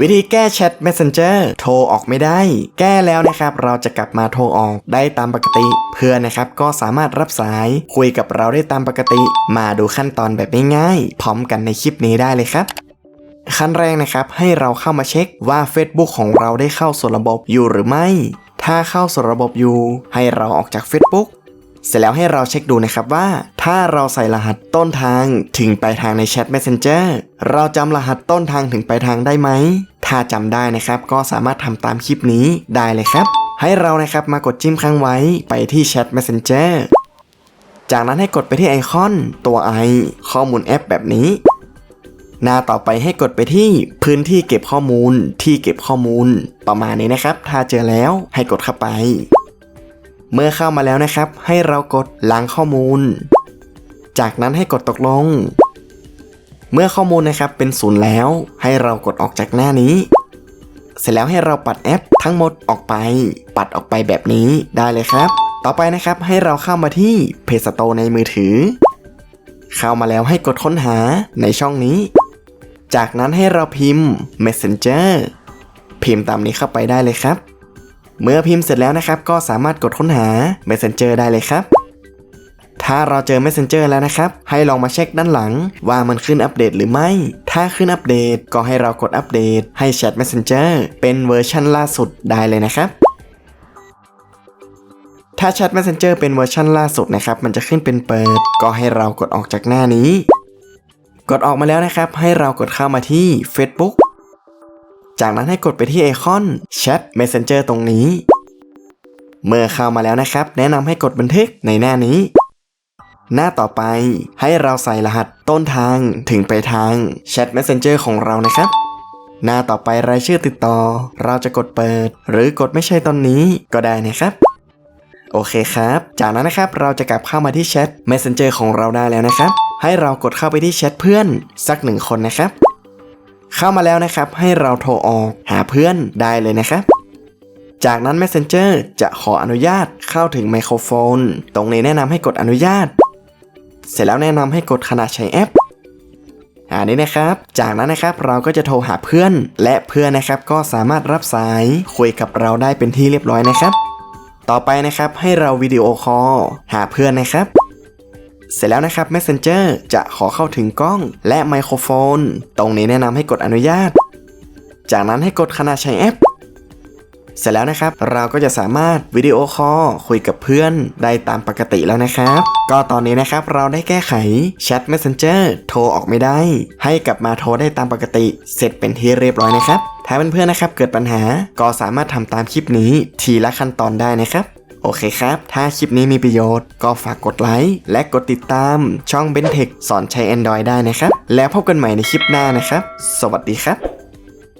วิธีแก้แชท Messenger โทรออกไม่ได้ แก้แล้วนะครับ เราจะกลับมาโทรออกได้ตามปกติ เพื่อนนะครับก็สามารถรับสายคุยกับเราได้ตามปกติ มาดูขั้นตอนแบบง่ายๆพร้อมกันในคลิปนี้ได้เลยครับขั้นแรกนะครับ ให้เราเข้ามาเช็คว่า Facebook ของเราได้เข้าสู่ระบบอยู่หรือไม่ ถ้าเข้าสู่ระบบอยู่ ให้เราออกจาก Facebook เสร็จแล้วให้เราเช็คดูนะครับว่า ถ้าเราใส่รหัสต้นทางถึงปลายทางในแชท Messenger เราจำรหัสต้นทางถึงปลายทางได้ไหม ถ้าจำได้นะครับก็สามารถทำตามคลิปนี้ได้เลยครับ ให้เรานะครับมากดจิ้มค้างไว้ไปที่แชท Messenger จากนั้นให้กดไปที่ไอคอน ตัว i ข้อมูลแอปแบบนี้ หน้าต่อไปให้กดไปที่พื้นที่เก็บข้อมูลที่เก็บข้อมูลประมาณนี้นะครับ ถ้าเจอแล้วให้กดเข้าไป เมื่อเข้ามาแล้วนะครับ ให้เรากดล้างข้อมูล จากนั้นให้กดตกลง เมื่อข้อมูลนะครับเป็นศูนย์แล้ว ให้เรากดออกจากหน้านี้ เสร็จแล้วให้เราปัดแอปทั้งหมดออกไป ปัดออกไปแบบนี้ได้เลยครับ ต่อไปนะครับให้เราเข้ามาที่เพจสโตในมือถือ เข้ามาแล้วให้กดค้นหาในช่องนี้ จากนั้นให้เราพิมพ์ Messenger พิมพ์ตามนี้เข้าไปได้เลยครับ เมื่อพิมพ์เสร็จแล้วนะครับ ก็สามารถกดค้นหา Messenger ได้เลยครับ ถ้าเราเจอ Messenger แล้วนะครับ ให้ลองมาเช็คด้านหลัง ว่ามันขึ้นอัปเดตหรือไม่ ถ้าขึ้นอัปเดตก็ให้เรากดอัปเดต ให้แชท Messenger เป็นเวอร์ชันล่าสุดได้เลยนะครับถ้าแชท Messenger เป็นเวอร์ชันล่าสุดนะครับ มันจะขึ้นเป็นเปิด ก็ให้เรากดออกจากหน้านี้ กดออกมาแล้วนะครับ ให้เรากดเข้ามาที่ Facebook จากนั้นให้กดไปที่ไอคอน Chat Messenger ตรงนี้ เมื่อเข้ามาแล้วนะครับ แนะนำให้กดบันทึกในหน้านี้ หน้าต่อไปให้เราใส่รหัสต้นทางถึงไปลายทาง Chat Messenger ของเรานะครับ หน้าต่อไปรายชื่อติดต่อ เราจะกดเปิด หรือกดไม่ใช่ตอนนี้ก็ได้นะครับ โอเคครับ จากนั้นนะครับเราจะกลับเข้ามาที่แชท Messenger ของเราได้แล้วนะครับ ให้เรากดเข้าไปที่แชทเพื่อนสักหนึ่งคนนะครับ เข้ามาแล้วนะครับ ให้เราโทรออกหาเพื่อนได้เลยนะครับ จากนั้น Messenger จะขออนุญาตเข้าถึงไมโครโฟน ตรงนี้แนะนำให้กดอนุญาต เสร็จแล้วแนะนำให้กดขนาดใช้แอปอันนี้นะครับ จากนั้นนะครับเราก็จะโทรหาเพื่อน และเพื่อนนะครับก็สามารถรับสายคุยกับเราได้เป็นที่เรียบร้อยนะครับ ต่อไปนะครับให้เราวิดีโอคอลหาเพื่อนนะครับ เสร็จแล้วนะครับ Messenger จะขอเข้าถึงกล้องและไมโครโฟน ตรงนี้แนะนำให้กดอนุญาต จากนั้นให้กดขนาดใช้แอป เสร็จแล้วนะครับ เราก็จะสามารถวิดีโอคอลคุยกับเพื่อนได้ตามปกติแล้วนะครับ ก็ตอนนี้นะครับเราได้แก้ไขแชท Messenger โทรออกไม่ได้ ให้กลับมาโทรได้ตามปกติ เสร็จเป็นที่เรียบร้อยนะครับ ถ้าเพื่อนๆนะครับเกิดปัญหาก็สามารถทำตามคลิปนี้ทีละขั้นตอนได้นะครับ โอเคครับ ถ้าคลิปนี้มีประโยชน์ก็ฝากกดไลค์และกดติดตามช่อง b e n t e c h สอนใช้ Android ได้นะครับ แล้วพบกันใหม่ในคลิปหน้านะครับ สวัสดีครับ